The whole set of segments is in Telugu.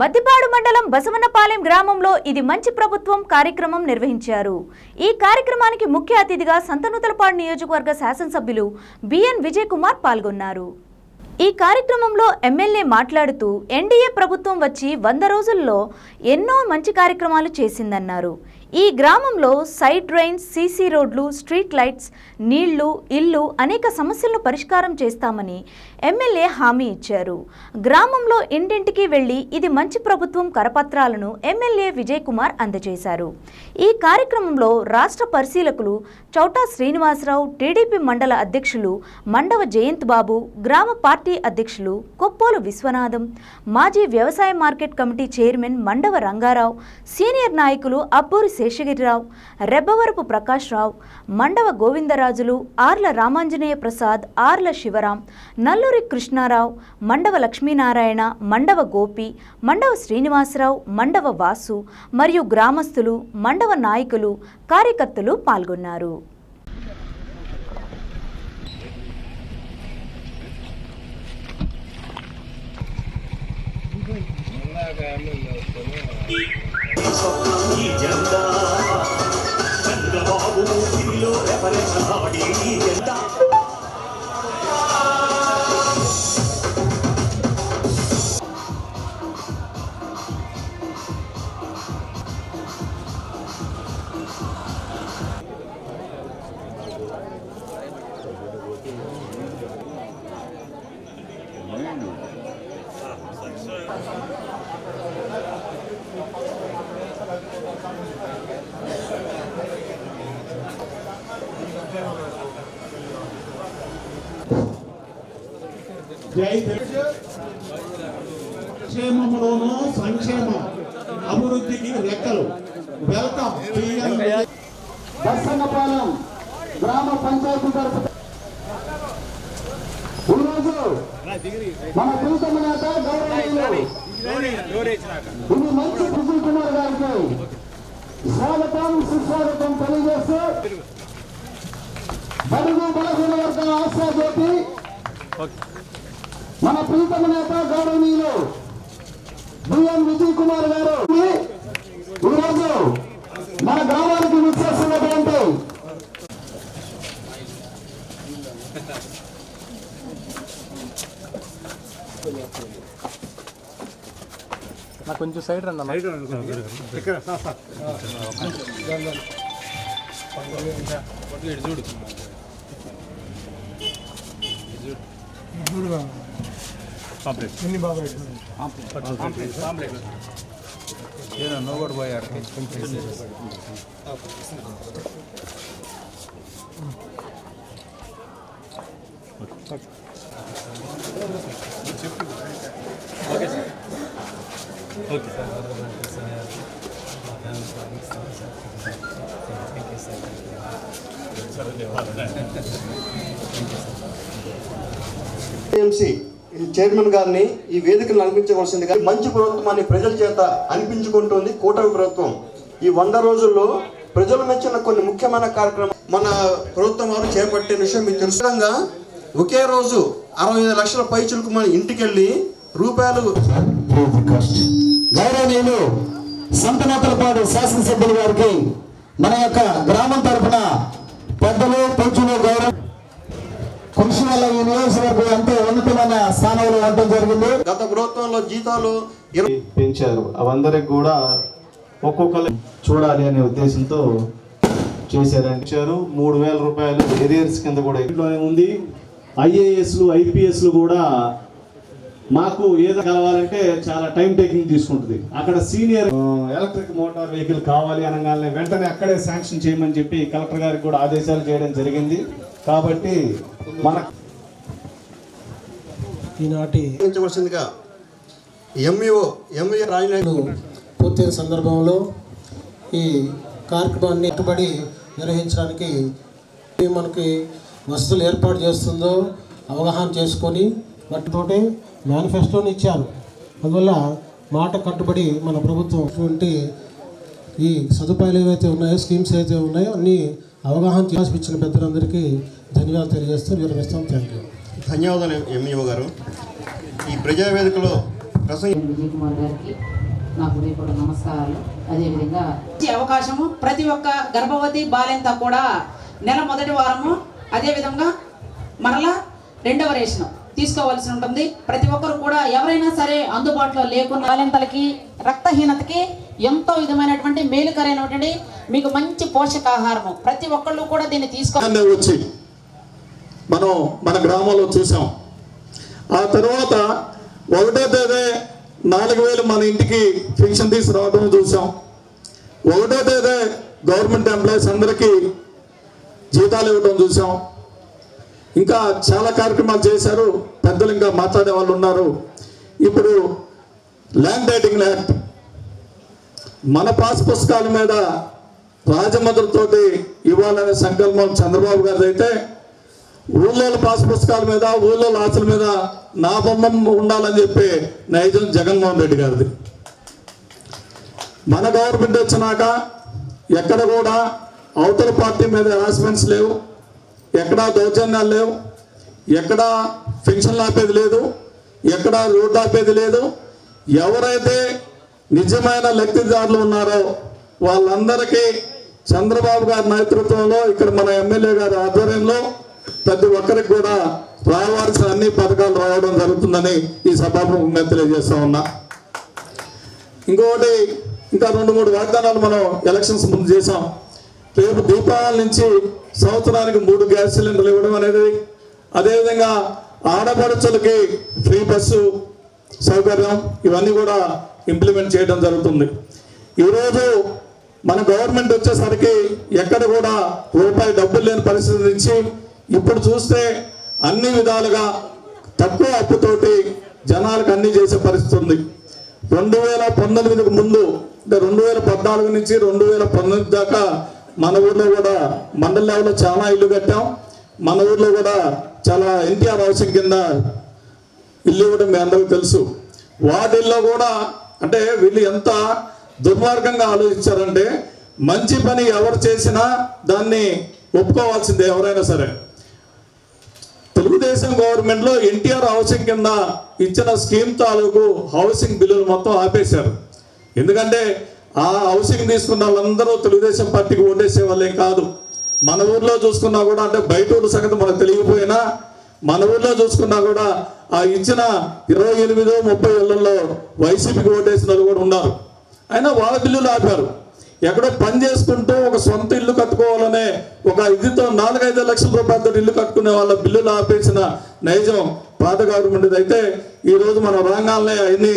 మద్దిపాడు మండలం బసవనపాలెం గ్రామంలో ఇది మంచి ప్రభుత్వం కార్యక్రమం నిర్వహించారు. ఈ కార్యక్రమానికి ముఖ్య అతిథిగా సంతనూతలపాడు నియోజకవర్గ శాసనసభ్యులు బిఎన్ విజయ్ కుమార్ పాల్గొన్నారు. ఈ కార్యక్రమంలో ఎమ్మెల్యే మాట్లాడుతూ ఎన్డీఏ ప్రభుత్వం వచ్చి వంద రోజుల్లో ఎన్నో మంచి కార్యక్రమాలు చేసిందన్నారు. ఈ గ్రామంలో సైడ్ డ్రైన్స్ సీసీ రోడ్లు స్ట్రీట్ లైట్స్ నీళ్ళు ఇల్లు అనేక సమస్యలను పరిష్కారం చేస్తామని ఎమ్మెల్యే హామీ ఇచ్చారు. గ్రామంలో ఇంటింటికి వెళ్ళి ఇది మంచి ప్రభుత్వం కరపత్రాలను ఎమ్మెల్యే విజయ్ కుమార్ అందజేశారు. ఈ కార్యక్రమంలో రాష్ట్ర పరిశీలకులు చౌటా శ్రీనివాసరావు టీడీపీ మండల అధ్యక్షులు మండవ జయంత్ బాబు గ్రామ పార్టీ అధ్యక్షులు కొప్పోలు విశ్వనాథం మాజీ వ్యవసాయ market committee chairman Mandava Rangarao senior నాయకులు అబ్బూరి శేషగిరిరావు రెబ్బవరపు ప్రకాష్ రావు మండవ గోవిందరాజులు ఆర్ల రామాంజనేయ ప్రసాద్ ఆర్ల శివరాం నల్లూరు కృష్ణారావు మండవ లక్ష్మీనారాయణ మండవ గోపి మండవ శ్రీనివాసరావు మండవ వాసు మరియు గ్రామస్తులు మండవ నాయకులు కార్యకర్తలు పాల్గొన్నారు. చంద్రబాబు జై తెలుగు సంక్షేమం అభివృద్ధికి రెక్కలు. వెల్కమ్. దర్శనపాలెం గ్రామ పంచాయతీ తరఫు ఈరోజు మన ప్రీతమ నేత గౌరవనీయులు ఇది మంచి సుశీల్ కుమార్ గారికి స్వాగతం సుస్వాగతం తెలియజేస్తూ బడుగు బలహీన వర్గం ఆశా జ్యోతి మన ప్రీతమ నేత గౌరవనీయులు బిఎన్ విజయ్ కుమార్ గారు ఈరోజు మన గ్రామానికి విచ్చేస్తున్నటువంటి నాకు కొంచెం సైడ్ రండి ಪಾಂಪ್ಲೆಟ್ ಇನ್ನಿ ಬಾಬಾ ಪಾಂಪ್ಲೆಟ್ ಪಾಂಪ್ಲೆಟ್ ಪಾಂಪ್ಲೆಟ್ ಏನೋ ನೋಗೋಡ್ ಬಾಯ್ ಆಡ್ತಿ ಓಕೆ ಸರ್ ಓಕೆ ಸರ್ ಧನ್ಯವಾದ చైర్మన్ గారిని ఈ వేదికను అనిపించవలసిందిగా మంచి ప్రభుత్వాన్ని ప్రజల చేత అనిపించుకుంటుంది కూటమి ప్రభుత్వం. ఈ వంద రోజుల్లో ప్రజలు మెచ్చిన కొన్ని ముఖ్యమైన కార్యక్రమం మన ప్రభుత్వం వారు చేపట్టిన విషయం మీకు తెలుసుగా ఒకే రోజు అరవై ఐదు లక్షల పైచులకు మన ఇంటికి వెళ్ళి రూపాయలు గౌరవనీయులు సంతనాతలపాడు శాసనసభ్యుల గారికి మన యొక్క గ్రామం తరఫున పెద్దలు పెంచులు గౌరవ కృషి వల్ల ఈ నియోజకవర్గం ఎంతో ఉన్నతమైన జరిగింది. గత ప్రభుత్వంలో జీతాలు పెంచారు. అవందరికి కూడా ఒక్కొక్కరు చూడాలి అనే ఉద్దేశంతో చేశారండి ఇచ్చారు మూడు వేల రూపాయలు ఏరియర్స్ కింద కూడా ఇంట్లోనే ఉంది. ఐఏఎస్లు ఐపీఎస్లు కూడా మాకు ఏదో కలవాలంటే చాలా టైం టేకింగ్ తీసుకుంటుంది. అక్కడ సీనియర్ ఎలక్ట్రిక్ మోటార్ వెహికల్ కావాలి అనగానే వెంటనే అక్కడే శాంక్షన్ చేయమని చెప్పి కలెక్టర్ గారికి కూడా ఆదేశాలు చేయడం జరిగింది. కాబట్టి మన ఈనాటి అనిపించవలసిందిగా ఎంఈఓ ఎంఈ రాజనాయకు పూర్తయిన సందర్భంలో ఈ కార్యక్రమాన్ని కట్టుబడి నిర్వహించడానికి మనకి వసతులు ఏర్పాటు చేస్తుందో అవగాహన చేసుకొని వాటితోటి మేనిఫెస్టోని ఇచ్చారు. అందువల్ల మాట కట్టుబడి మన ప్రభుత్వం అటువంటి ఈ సదుపాయాలు ఏవైతే ఉన్నాయో స్కీమ్స్ ఏవైతే ఉన్నాయో అన్ని అవగాహన చేసి ఇచ్చిన పెద్దలందరికీ ధన్యవాదాలు తెలియజేస్తూ విరమిస్తాం. థ్యాంక్ యూ ధన్యవాదాలు ఎంఈఓ గారు. ఈ ప్రజావేదికలో ప్రసంగి విజయ్ కుమార్ గారికి నా హృదయపూర్వక నమస్కారాలు. అదేవిధంగా ఇచ్చే అవకాశము ప్రతి ఒక్క గర్భవతి బాలింత కూడా నెల మొదటి వారము అదేవిధంగా మరలా రెండవ రేషన్ తీసుకోవాల్సి ఉంటుంది. ప్రతి ఒక్కరు కూడా ఎవరైనా సరే అందుబాటులో లేకున్న బాలింతలకి రక్తహీనతకి ఎంతో విధమైనటువంటి మేలుకరైనటువంటి మీకు మంచి పోషకాహారము. ప్రతి ఒక్కళ్ళు కూడా దీన్ని తీసుకో అనే వచ్చి మనం మన గ్రామంలో చూసాం. ఆ తర్వాత ఒకటో తేదీ నాలుగు వేలు మన ఇంటికి పెన్షన్ తీసుకురావడం చూసాం. ఒకటో తేదీ గవర్నమెంట్ ఎంప్లాయీస్ అందరికీ జీతాలు ఇవ్వడం చూసాం. ఇంకా చాలా కార్యక్రమాలు చేశారు. పెద్దలు ఇంకా మాట్లాడే వాళ్ళు ఉన్నారు. ఇప్పుడు ల్యాండ్ డైటింగ్ యాక్ట్. మన పాస్ పుస్తకాల మీద రాజముద్రతోటి ఇవ్వాలనే సంకల్పం చంద్రబాబు గారిది అయితే ఊళ్ళో పాస్ పుస్తకాల మీద ఊళ్ళో ఆశల మీద నా బొమ్మం ఉండాలని చెప్పి నైజం జగన్మోహన్ రెడ్డి గారిది. మన గవర్నమెంట్ వచ్చినాక ఎక్కడ కూడా అవతల పార్టీ మీద హెరాస్మెంట్స్ లేవు ఎక్కడా దౌర్జన్యాలు లేవు ఎక్కడా పెన్షన్లు ఆపేది లేదు ఎక్కడా రోడ్డు ఆపేది లేదు. ఎవరైతే నిజమైన లబ్ధిదారులు ఉన్నారో వాళ్ళందరికీ చంద్రబాబు గారి నేతృత్వంలో ఇక్కడ మన ఎమ్మెల్యే గారి ఆధ్వర్యంలో ప్రతి ఒక్కరికి కూడా రావాల్సిన అన్ని పథకాలు రావడం జరుగుతుందని ఈ సభాముఖంగా తెలియజేస్తా ఉన్నా. ఇంకొకటి ఇంకా రెండు మూడు వాగ్దానాలు మనం ఎలక్షన్స్ ముందు చేసాం రేపు దీపావళి నుంచి సంవత్సరానికి మూడు గ్యాస్ సిలిండర్లు ఇవ్వడం అనేది అదేవిధంగా ఆడపడుచులకి ఫ్రీ బస్సు సౌకర్యం ఇవన్నీ కూడా ఇంప్లిమెంట్ చేయడం జరుగుతుంది. ఈరోజు మన గవర్నమెంట్ వచ్చేసరికి ఎక్కడ కూడా రూపాయి డబ్బులు లేని పరిస్థితి నుంచి ఇప్పుడు చూస్తే అన్ని విధాలుగా తక్కువ అప్పుతోటి జనాలకు అన్ని చేసే పరిస్థితి ఉంది. రెండు వేల పంతొమ్మిదికి ముందు అంటే రెండు వేల పద్నాలుగు నుంచి రెండు వేల పంతొమ్మిది దాకా మన ఊర్లో కూడా మండల లెవెల్లో చాలా ఇల్లు కట్టాం. మన ఊర్లో కూడా చాలా ఎన్టీఆర్ హౌసింగ్ కింద ఇల్లు ఇవ్వడం మీ అందరికీ తెలుసు. వాటిల్లో కూడా అంటే వీళ్ళు ఎంత దుర్మార్గంగా ఆలోచించారంటే మంచి పని ఎవరు చేసినా దాన్ని ఒప్పుకోవాల్సిందే ఎవరైనా సరే. తెలుగుదేశం గవర్నమెంట్లో ఎన్టీఆర్ హౌసింగ్ కింద ఇచ్చిన స్కీమ్ తాలూకు హౌసింగ్ బిల్లులు మొత్తం ఆపేశారు. ఎందుకంటే ఆ హౌసింగ్ తీసుకున్న వాళ్ళందరూ తెలుగుదేశం పార్టీకి ఓటేసే వాళ్ళేం కాదు. మన ఊర్లో చూసుకున్నా కూడా అంటే బయట ఊళ్ళ సంగతి మనకు తెలియకపోయినా మన ఊర్లో చూసుకున్నా కూడా ఆ ఇచ్చిన ఇరవై ఎనిమిదో ముప్పై ఏళ్ళలో వైసీపీకి ఓటేసిన వాళ్ళు కూడా ఉన్నారు. అయినా వాళ్ళ బిల్లులు ఆపారు. ఎక్కడో పని చేసుకుంటూ ఒక సొంత ఇల్లు కట్టుకోవాలనే ఒక ఇదితో నాలుగైదు లక్షల రూపాయలతో ఇల్లు కట్టుకునే వాళ్ళ బిల్లులు ఆపేసిన నైజం పాత గవర్నమెంట్ అయితే ఈరోజు మన మనం అన్ని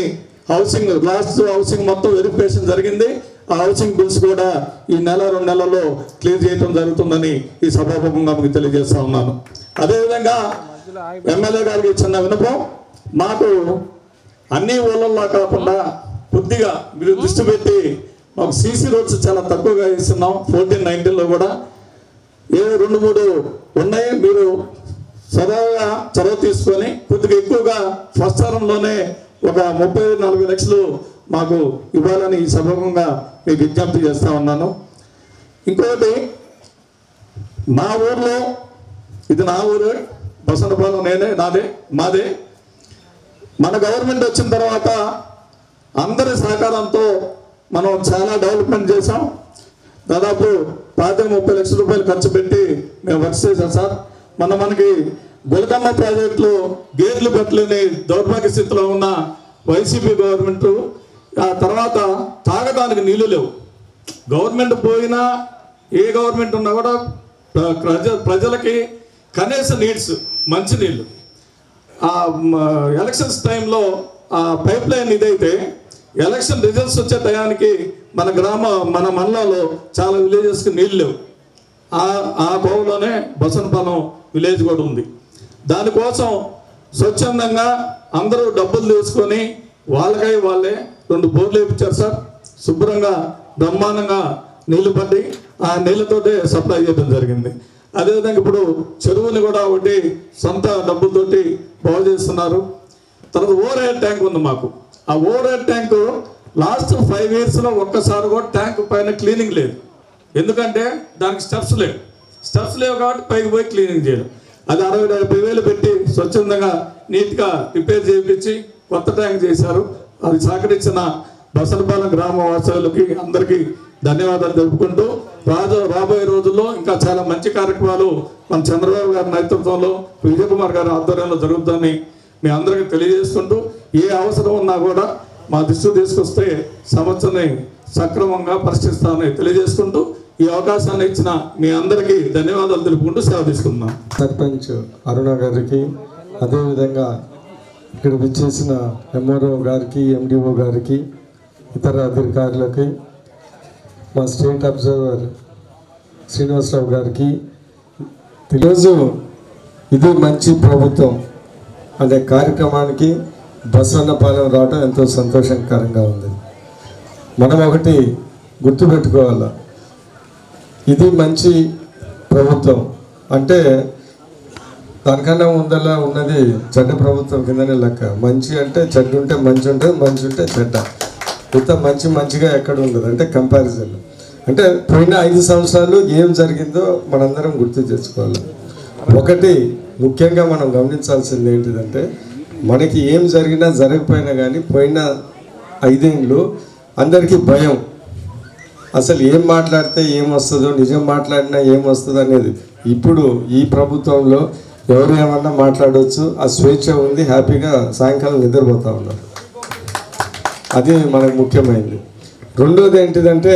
హౌసింగ్ లాస్ట్ హౌసింగ్ మొత్తం వెరిఫికేషన్ జరిగింది. ఆ హౌసింగ్ బిల్స్ కూడా ఈ నెల రెండు నెలల్లో క్లియర్ చేయడం జరుగుతుందని ఈ సభాముఖంగా మీకు తెలియజేస్తా ఉన్నాను. అదేవిధంగా ఎమ్మెల్యే గారికి చిన్న వినపం మాకు అన్ని ఊళ్ళల్లో కాకుండా కొద్దిగా మీరు దృష్టి పెట్టి మాకు సీసీ రోడ్స్ చాలా తక్కువగా ఇస్తున్నాం ఫోర్టీన్ నైన్టీన్లో కూడా. ఏ రెండు మూడు ఉన్నాయి మీరు సదాగా చొరవ తీసుకొని కొద్దిగా ఎక్కువగా ఫస్ట్ ఒక ముప్పై నలభై లక్షలు మాకు ఇవ్వాలని ఈ సభముగా మీకు విజ్ఞప్తి చేస్తూ ఉన్నాను. ఇంకొకటి మా ఊర్లో ఇది నా ఊరు బసంతపాలెం నేనే నాదే మాదే. మన గవర్నమెంట్ వచ్చిన తర్వాత అందరి సహకారంతో మనం చాలా డెవలప్మెంట్ చేసాం దాదాపు పాతిక ముప్పై లక్షల రూపాయలు ఖర్చు పెట్టి మేము వర్క్ చేసాం సార్. మన మనకి గులకమ్మ ప్రాజెక్టులో గేర్లు పెట్టలేని దౌర్భాగ్య స్థితిలో ఉన్న వైసీపీ గవర్నమెంట్ ఆ తర్వాత తాగడానికి నీళ్ళు లేవు. గవర్నమెంట్ పోయినా ఏ గవర్నమెంట్ ఉన్నా కూడా ప్రజ ప్రజలకి కనీస నీడ్స్ మంచినీళ్ళు ఆ ఎలక్షన్స్ టైంలో ఆ పైప్ లైన్ ఇదైతే ఎలక్షన్ రిజల్ట్స్ వచ్చే టయానికి మన గ్రామ మన మండలంలో చాలా విలేజెస్కి నీళ్ళు లేవు. ఆ ఆ కోవలోనే బసనపాలెం విలేజ్ కూడా ఉంది. దానికోసం స్వచ్ఛందంగా అందరూ డబ్బులు తీసుకొని వాళ్ళకై వాళ్ళే రెండు బోర్లు వేయించారు సార్. శుభ్రంగా బ్రహ్మాండంగా నీళ్ళు పట్టి ఆ నీళ్ళతోటే సప్లై చేయడం జరిగింది. అదేవిధంగా ఇప్పుడు చెరువుని కూడా ఒకటి సొంత డబ్బులతోటి బాగు చేస్తున్నారు. తర్వాత ఓవర్ హెడ్ ట్యాంక్ ఉంది మాకు. ఆ ఓవర్ ట్యాంక్ లాస్ట్ ఫైవ్ ఇయర్స్లో ఒక్కసారి కూడా ట్యాంక్ పైన క్లీనింగ్ లేదు. ఎందుకంటే దానికి స్టెప్స్ లేవు. స్టెప్స్ లేవు కాబట్టి పైకి పోయి క్లీనింగ్ చేయడం అది అరవై డెబ్బై వేలు పెట్టి స్వచ్ఛందంగా నీట్గా రిపేర్ చేయించి కొత్త ట్యాంక్ చేశారు. అది సహకరించిన బసనపాలెం గ్రామవాసలకి అందరికీ ధన్యవాదాలు తెలుపుకుంటూ రాజు రాబోయే రోజుల్లో ఇంకా చాలా మంచి కార్యక్రమాలు మన చంద్రబాబు గారి నేతృత్వంలో విజయకుమార్ గారి ఆధ్వర్యంలో జరుగుతుందని మీ అందరికీ తెలియజేసుకుంటూ ఏ అవసరం ఉన్నా కూడా మా దృష్టి తీసుకొస్తే సమస్యని సక్రమంగా పరిశీలిస్తామని తెలియజేసుకుంటూ ఈ అవకాశాన్ని ఇచ్చిన మీ అందరికీ ధన్యవాదాలు తెలుపుకుంటూ సేవ తీసుకుంటున్నాం. సర్పంచ్ అరుణ గారికి అదేవిధంగా ఇక్కడ విచ్చేసిన ఎంఆర్ఓ గారికి ఎండిఓ గారికి ఇతర అధికారులకి మా స్టేట్ అబ్జర్వర్ శ్రీనివాసరావు గారికి ఈరోజు ఇది మంచి ప్రభుత్వం. అనే కార్యక్రమానికి బసన్నపాలెం రావడం ఎంతో సంతోషకరంగా ఉంది. మనం ఒకటి గుర్తుపెట్టుకోవాలి. ఇది మంచి ప్రభుత్వం. అంటే దానికన్నా ముందలా ఉన్నది చెడ్డ ప్రభుత్వం కిందనే లెక్క. మంచి అంటే చెడ్డ ఉంటే మంచి ఉంటుంది మంచి ఉంటే చెడ్డ. ఇంత మంచి మంచిగా ఎక్కడ ఉండదు. అంటే కంపారిజన్ అంటే పోయిన ఐదు సంవత్సరాలు ఏం జరిగిందో మనందరం గుర్తు తెచ్చుకోవాలి ఒకటి ముఖ్యంగా మనం గమనించాల్సింది ఏంటిదంటే మనకి ఏం జరిగినా జరగకపోయినా కానీ పోయిన ఐదేళ్ళు అందరికీ భయం. అసలు ఏం మాట్లాడితే ఏమొస్తుందో నిజం మాట్లాడినా ఏం వస్తుందో అనేది. ఇప్పుడు ఈ ప్రభుత్వంలో ఎవరు ఏమన్నా మాట్లాడవచ్చు ఆ స్వేచ్ఛ ఉంది హ్యాపీగా సాయంకాలం నిద్రపోతూ ఉన్నారు. అది మనకు ముఖ్యమైనది రెండోది ఏంటిదంటే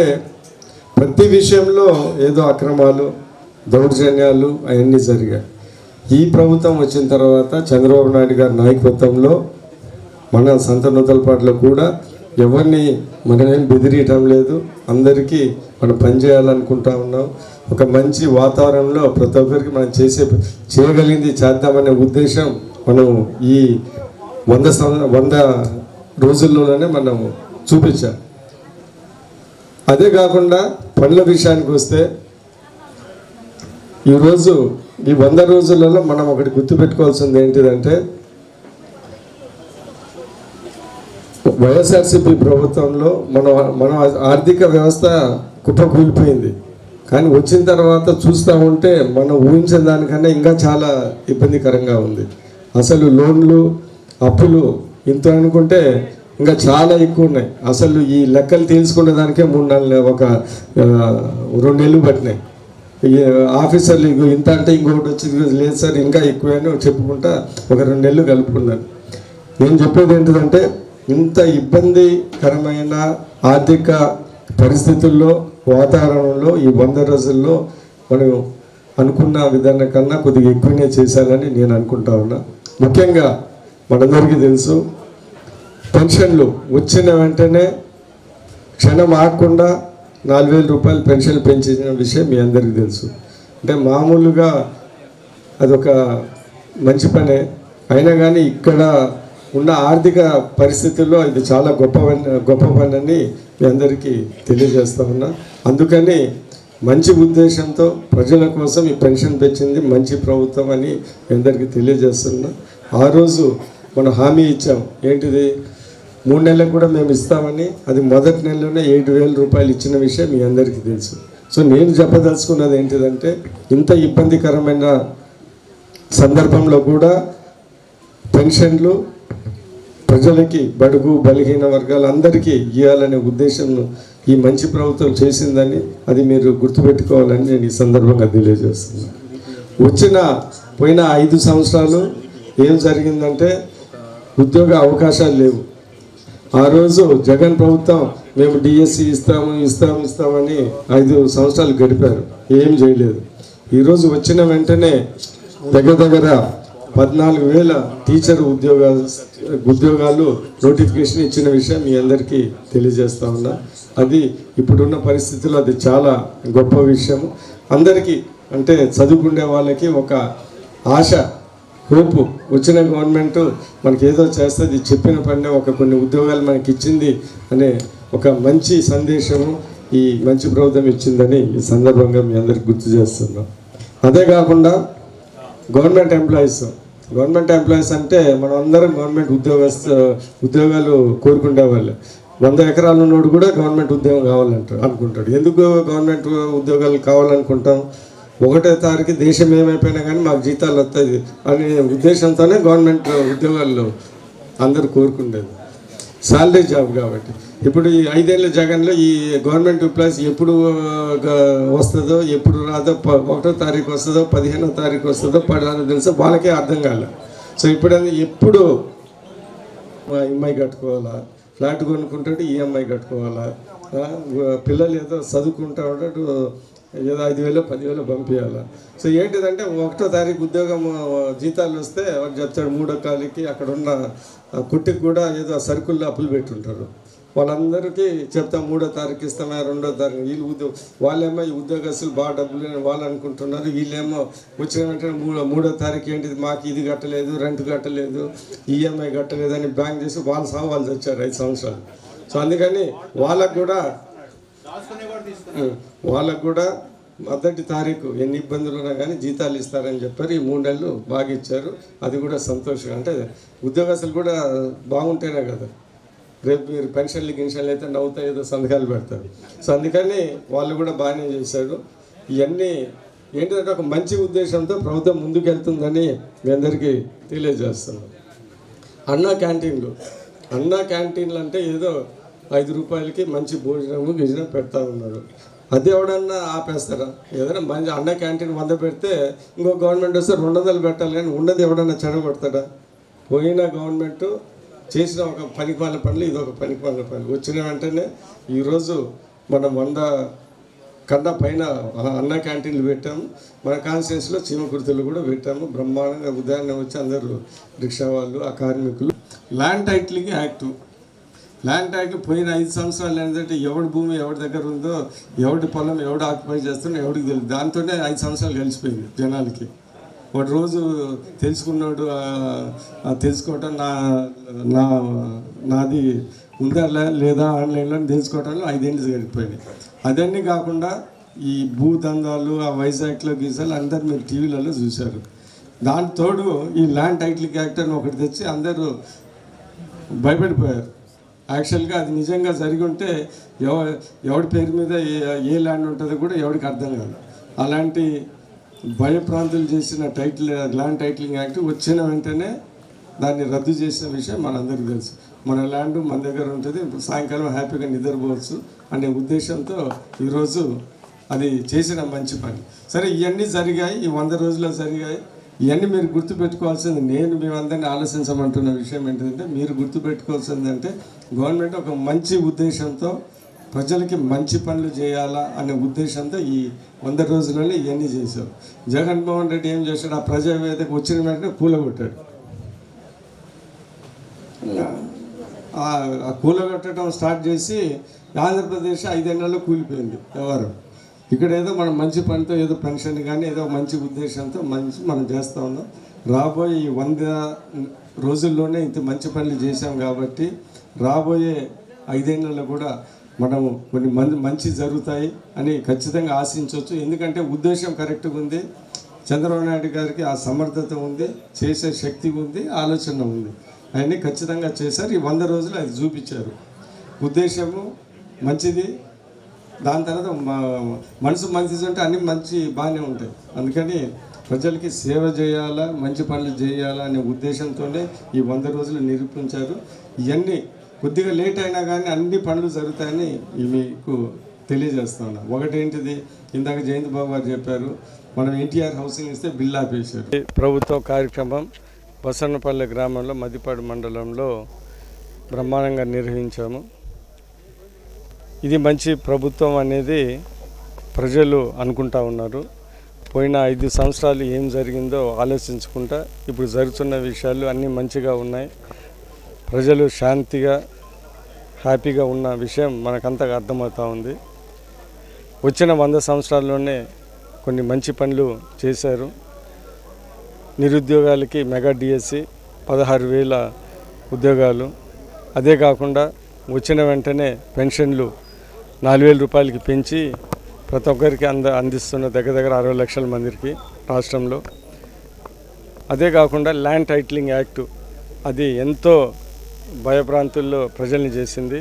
ప్రతి విషయంలో ఏదో అక్రమాలు దౌర్జన్యాలు అవన్నీ జరిగాయి. ఈ ప్రభుత్వం వచ్చిన తర్వాత చంద్రబాబు నాయుడు గారి నాయకత్వంలో మన సంతనూతలపాట్లో కూడా ఎవరిని మనమేం బెదిరియటం లేదు. అందరికీ మనం పని చేయాలనుకుంటా ఉన్నాం. ఒక మంచి వాతావరణంలో ప్రతి ఒక్కరికి మనం చేసే చేయగలిగింది చేద్దామనే ఉద్దేశం మనం ఈ వంద వంద రోజుల్లోనే మనం చూపించాం. అదే కాకుండా పనుల విషయానికి వస్తే ఈరోజు ఈ వంద రోజులలో మనం ఒకటి గుర్తుపెట్టుకోవాల్సింది ఏంటిదంటే వైఎస్ఆర్సీపీ ప్రభుత్వంలో మన మన ఆర్థిక వ్యవస్థ కుప్పకూలిపోయింది. కానీ వచ్చిన తర్వాత చూస్తూ ఉంటే మనం ఊహించిన దానికన్నా ఇంకా చాలా ఇబ్బందికరంగా ఉంది. అసలు లోన్లు అప్పులు ఇంత అనుకుంటే ఇంకా చాలా ఎక్కువ ఉన్నాయి. అసలు ఈ లెక్కలు తెలుసుకునే దానికే మూడు నాలుగు ఒక రెండు నెలలు పట్టినాయి. ఆఫీసర్లు ఇగో ఇంత అంటే ఇంకొకటి వచ్చి లేదు సార్ ఇంకా ఎక్కువ అని చెప్పుకుంటా ఒక రెండు నెలలు కలుపుకున్నాను. నేను చెప్పేది ఏంటిదంటే ఇంత ఇబ్బందికరమైన ఆర్థిక పరిస్థితుల్లో వాతావరణంలో ఈ వంద రోజుల్లో మనం అనుకున్న విధానం కన్నా కొద్దిగా ఎక్కువనే చేశానని నేను అనుకుంటా ఉన్నా. ముఖ్యంగా మనందరికీ తెలుసు పెన్షన్లు వచ్చిన వెంటనే క్షణం ఆగకుండా నాలుగు వేల రూపాయలు పెన్షన్ పెంచిన విషయం మీ అందరికీ తెలుసు. అంటే మామూలుగా అదొక మంచి పనే. అయినా కానీ ఇక్కడ ఉన్న ఆర్థిక పరిస్థితుల్లో ఇది చాలా గొప్ప గొప్ప పని అని మీ అందరికీ తెలియజేస్తా ఉన్నా. అందుకని మంచి ఉద్దేశంతో ప్రజల కోసం ఈ పెన్షన్ పెంచింది మంచి ప్రభుత్వం అని మీ అందరికీ తెలియజేస్తున్నా. ఆ రోజు మనం హామీ ఇచ్చాం. ఏంటిది? మూడు నెలలకు కూడా మేము ఇస్తామని అది మొదటి నెలలోనే ఏడు వేల రూపాయలు ఇచ్చిన విషయం మీ అందరికీ తెలుసు. సో నేను చెప్పదలుచుకున్నది ఏంటిదంటే ఇంత ఇబ్బందికరమైన సందర్భంలో కూడా పెన్షన్లు ప్రజలకి బడుగు బలహీన వర్గాలందరికీ ఇవ్వాలనే ఉద్దేశం ఈ మంచి ప్రభుత్వం చేసిందని అది మీరు గుర్తుపెట్టుకోవాలని నేను ఈ సందర్భంగా తెలియజేస్తున్నాను. వచ్చిన పోయిన ఐదు సంవత్సరాలు ఏం జరిగిందంటే ఉద్యోగ అవకాశాలు లేవు. ఆ రోజు జగన్ ప్రభుత్వం మేము డిఎస్సి ఇస్తాము ఇస్తాము ఇస్తామని ఐదు సంవత్సరాలు గడిపారు. ఏం చేయలేదు. ఈరోజు వచ్చిన వెంటనే దగ్గర దగ్గర పద్నాలుగు వేల టీచర్ ఉద్యోగ ఉద్యోగాలు నోటిఫికేషన్ ఇచ్చిన విషయం మీ అందరికీ తెలియజేస్తా ఉన్నా. అది ఇప్పుడున్న పరిస్థితుల్లో అది చాలా గొప్ప విషయం అందరికీ అంటే చదువుకునే వాళ్ళకి ఒక ఆశ హోపు. వచ్చిన గవర్నమెంట్ మనకి ఏదో చేస్తుంది చెప్పిన పని ఒక కొన్ని ఉద్యోగాలు మనకి ఇచ్చింది అనే ఒక మంచి సందేశము ఈ మంచి ప్రభుత్వం ఇచ్చిందని ఈ సందర్భంగా మీ అందరికి గుర్తు చేస్తున్నాం. అదే కాకుండా గవర్నమెంట్ ఎంప్లాయీస్ గవర్నమెంట్ ఎంప్లాయీస్ అంటే మనం అందరం గవర్నమెంట్ ఉద్యోగస్తు ఉద్యోగాలు కోరుకునే వాళ్ళు. వంద ఎకరాలు ఉన్నోడు కూడా గవర్నమెంట్ ఉద్యోగం కావాలంటారు అనుకుంటాడు. ఎందుకు గవర్నమెంట్ ఉద్యోగాలు కావాలనుకుంటాం? ఒకటో తారీఖు దేశం ఏమైపోయినా కానీ మాకు జీతాలు వస్తుంది అనే ఉద్దేశంతోనే గవర్నమెంట్ ఉద్యోగాల్లో అందరూ కోరుకునేది సాలరీ జాబ్ కాబట్టి. ఇప్పుడు ఈ ఐదేళ్ళ జగన్లో ఈ గవర్నమెంట్ ఎంప్లాయీస్ ఎప్పుడు వస్తుందో ఎప్పుడు రాదో ప- ఒకటో తారీఖు వస్తుందో పదిహేనో తారీఖు వస్తుందో పడాలో తెలుసో వాళ్ళకే అర్థం కాలేదు సో ఇప్పుడు ఎప్పుడు ఈఎంఐ కట్టుకోవాలా? ఫ్లాట్ కొనుక్కుంటాడు ఈఎంఐ కట్టుకోవాలా? పిల్లలు ఏదో చదువుకుంటా ఉంటాడు ఏదో ఐదు వేలు పదివేలు పంపించాలా సో ఏంటిదంటే ఒకటో తారీఖు ఉద్యోగం జీతాలు వస్తే వాడు చెప్తాడు మూడో కాలికి అక్కడ ఉన్న కుట్టికి కూడా ఏదో సరుకుల్లో అప్పులు పెట్టుంటారు. వాళ్ళందరికీ చెప్తా మూడో తారీఖు ఇస్తామా రెండో తారీఖు వీళ్ళు ఉద్యోగ వాళ్ళేమో ఈ ఉద్యోగస్తులు బాగా డబ్బులు అని వాళ్ళు అనుకుంటున్నారు వీళ్ళేమో వచ్చిన వెంటనే మూడో మూడో తారీఖు ఏంటిది మాకు ఇది కట్టలేదు రెంట్ కట్టలేదు ఈఎంఐ కట్టలేదు అని బ్యాంక్ చేసి వాళ్ళ సహా వాళ్ళు తెచ్చారు ఐదు సంవత్సరాలు. సో అందుకని వాళ్ళకు కూడా వాళ్ళకు కూడా మొదటి తారీఖు ఎన్ని ఇబ్బందులు ఉన్నా కానీ జీతాలు ఇస్తారని చెప్పారు. ఈ మూడు నెలలు బాగా ఇచ్చారు. అది కూడా సంతోషం. అంటే ఉద్యోగస్తులు కూడా బాగుంటేనే కదా. రేపు మీరు పెన్షన్లు గిన్షన్లు అయితే నవ్వుతా ఏదో సంతకాలు పెడతారు. సో అందుకని వాళ్ళు కూడా బాగానే చేశారు. ఇవన్నీ ఏంటంటే ఒక మంచి ఉద్దేశంతో ప్రభుత్వం ముందుకెళ్తుందని మీ అందరికీ తెలియజేస్తున్నాం అన్నా క్యాంటీన్లు. అన్నా క్యాంటీన్లు అంటే ఏదో ఐదు రూపాయలకి మంచి భోజనము గిజనం పెడతా ఉన్నారు. అది ఎవడన్నా ఆపేస్తారా? ఏదైనా మంచి అన్న క్యాంటీన్ వంద పెడితే ఇంకో గవర్నమెంట్ వస్తే రెండు వందలు పెట్టాలి కానీ ఉన్నది ఎవడన్నా చెడగొడతాడా? పోయిన గవర్నమెంట్ చేసిన ఒక పనికి వాళ్ళ పనులు ఇది ఒక పనికి వాళ్ళ పనులు. వచ్చిన వెంటనే ఈరోజు మనం వంద కన్నా పైన అన్న క్యాంటీన్లు పెట్టాము. మన కాన్స్టిట్యూన్స్లో చీమ కుర్తలు కూడా పెట్టాము. బ్రహ్మాండంగా ఉదయాన్నే వచ్చి అందరూ రిక్షా వాళ్ళు ఆ కార్మికులు. Land titling act land tag పోయిన ఐదు సంవత్సరాలు ఏంటంటే ఎవడి భూమి ఎవరి దగ్గర ఉందో ఎవడి పొలం ఎవడు ఆక్యుపై చేస్తున్నా ఎవడికి తెలియదు దాంతోనే ఐదు సంవత్సరాలు కలిసిపోయింది జనాలకి. ఒక రోజు తెలుసుకున్నాడు తెలుసుకోవటం నా నా నాది ఉందా లే- లేదా ఆన్లైన్లో తెలుసుకోవటంలో ఐదేళ్ళు గడిపోయినాయి అదన్నీ కాకుండా ఈ భూదందాలు ఆ వైజాగ్లో గీసాలు అందరు మీరు టీవీలలో చూశారు. దాని తోడు ఈ ల్యాండ్ టైటిల్ యాక్ట్ అని ఒకటి తెచ్చి అందరూ భయపడిపోయారు. యాక్చువల్గా అది నిజంగా జరిగి ఉంటే ఎవ ఎవడి పేరు మీద ఏ ఏ ల్యాండ్ ఉంటుందో కూడా ఎవరికి అర్థం కాదు. అలాంటి భయప్రాంతులు చేసిన టైటిల్ ల్యాండ్ టైటిలింగ్ యాక్ట్ వచ్చిన వెంటనే దాన్ని రద్దు చేసిన విషయం మనందరికీ తెలుసు. మన ల్యాండ్ మన దగ్గర ఉంటుంది సాయంకాలం హ్యాపీగా నిద్రపోవచ్చు అనే ఉద్దేశంతో ఈరోజు అది చేసిన మంచి పని. సరే ఇవన్నీ జరిగాయి ఈ వంద రోజుల్లో జరిగాయి. ఇవన్నీ మీరు గుర్తుపెట్టుకోవాల్సింది నేను మేమందరినీ ఆలోచించమంటున్న విషయం ఏంటంటే మీరు గుర్తుపెట్టుకోవాల్సింది అంటే గవర్నమెంట్ ఒక మంచి ఉద్దేశంతో ప్రజలకి మంచి పనులు చేయాలా అనే ఉద్దేశంతో ఈ వంద రోజులలో ఇవన్నీ చేశారు. జగన్మోహన్ రెడ్డి ఏం చేశాడు? ఆ ప్రజావేదిక వచ్చిన వెంటనే కూలగొట్టాడు. ఆ- కూలగొట్టడం స్టార్ట్ చేసి ఆంధ్రప్రదేశ్ ఐదేళ్ళలో కూలిపోయింది ఎవరు? ఇక్కడ ఏదో మనం మంచి పనితో ఏదో పెన్షన్ కానీ ఏదో మంచి ఉద్దేశంతో మంచి మనం చేస్తూ ఉన్నాం. రాబోయే ఈ వంద రోజుల్లోనే ఇంత మంచి పనులు చేశాం కాబట్టి రాబోయే ఐదేళ్ళలో కూడా మనం కొన్ని మంది మంచి జరుగుతాయి అని ఖచ్చితంగా ఆశించవచ్చు. ఎందుకంటే ఉద్దేశం కరెక్ట్గా ఉంది. చంద్రబాబు నాయుడు గారికి ఆ సమర్థత ఉంది చేసే శక్తి ఉంది ఆలోచన ఉంది. అవన్నీ ఖచ్చితంగా చేశారు. ఈ వంద రోజులు అది చూపించారు. ఉద్దేశము మంచిది. దాని తర్వాత మనసు మంచిది అంటే అన్ని మంచి బాగానే ఉంటాయి. అందుకని ప్రజలకి సేవ చేయాలా మంచి పనులు చేయాలా అనే ఉద్దేశంతోనే ఈ వంద రోజులు నిరూపించారు. ఇవన్నీ కొద్దిగా లేట్ అయినా కానీ అన్ని పనులు జరుగుతాయని మీకు తెలియజేస్తున్నా ఒకటేంటిది ఇందాక జయంత్ బాబు గారు చెప్పారు మనం ఎన్టీఆర్ హౌసింగ్ ఇస్తే బిల్ ఆపేశారు. ప్రభుత్వ కార్యక్రమం బసన్నపల్లి గ్రామంలో మదిపాడు మండలంలో బ్రహ్మాండంగా నిర్వహించాము. ఇది మంచి ప్రభుత్వం అనేది ప్రజలు అనుకుంటా ఉన్నారు. పోయిన ఐదు సంవత్సరాలు ఏం జరిగిందో ఆలోచించుకుంటా ఇప్పుడు జరుగుతున్న విషయాలు అన్నీ మంచిగా ఉన్నాయి. ప్రజలు శాంతిగా హ్యాపీగా ఉన్న విషయం మనకంతగా అర్థమవుతూ ఉంది. వచ్చిన వంద సంవత్సరాల్లోనే కొన్ని మంచి పనులు చేశారు. నిరుద్యోగాలకి మెగా డిఎస్సి పదహారు వేల ఉద్యోగాలు. అదే కాకుండా వచ్చిన వెంటనే పెన్షన్లు నాలుగు వేల రూపాయలకి పెంచి ప్రతి ఒక్కరికి అంద అందిస్తున్న దగ్గర దగ్గర అరవై లక్షల మందికి రాష్ట్రంలో. అదే కాకుండా ల్యాండ్ టైటిలింగ్ యాక్ట్ అది ఎంతో భయప్రాంతుల్లో ప్రజల్ని చేసింది.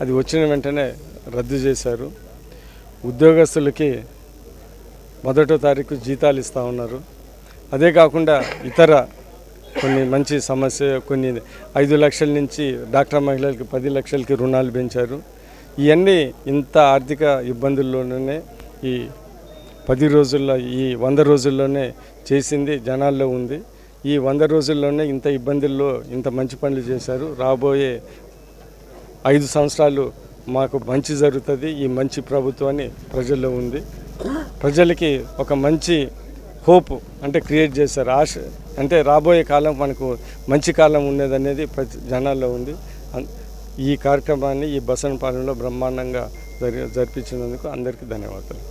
అది వచ్చిన వెంటనే రద్దు చేశారు. ఉద్యోగస్తులకి మొదటో తారీఖు జీతాలు ఇస్తూ ఉన్నారు. అదే కాకుండా ఇతర కొన్ని మంచి సమస్య కొన్ని ఐదు లక్షల నుంచి డాక్టర్ మహిళలకి పది లక్షలకి రుణాలు పెంచారు. ఇవన్నీ ఇంత ఆర్థిక ఇబ్బందుల్లోనే ఈ పది రోజుల్లో ఈ వంద రోజుల్లోనే చేసింది జనాల్లో ఉంది. ఈ వంద రోజుల్లోనే ఇంత ఇబ్బందుల్లో ఇంత మంచి పనులు చేశారు. రాబోయే ఐదు సంవత్సరాలు మాకు మంచి జరుగుతుంది. ఈ మంచి ప్రభుత్వాన్ని ప్రజల్లో ఉంది. ప్రజలకి ఒక మంచి హోప్ అంటే క్రియేట్ చేశారు. ఆశ అంటే రాబోయే కాలం మనకు మంచి కాలం ఉండేదనేది ప్రతి జనాల్లో ఉంది. ఈ కార్యక్రమాన్ని ఈ బసవనపాలెంలో బ్రహ్మాండంగా జరి జరిపించినందుకు అందరికీ ధన్యవాదాలు.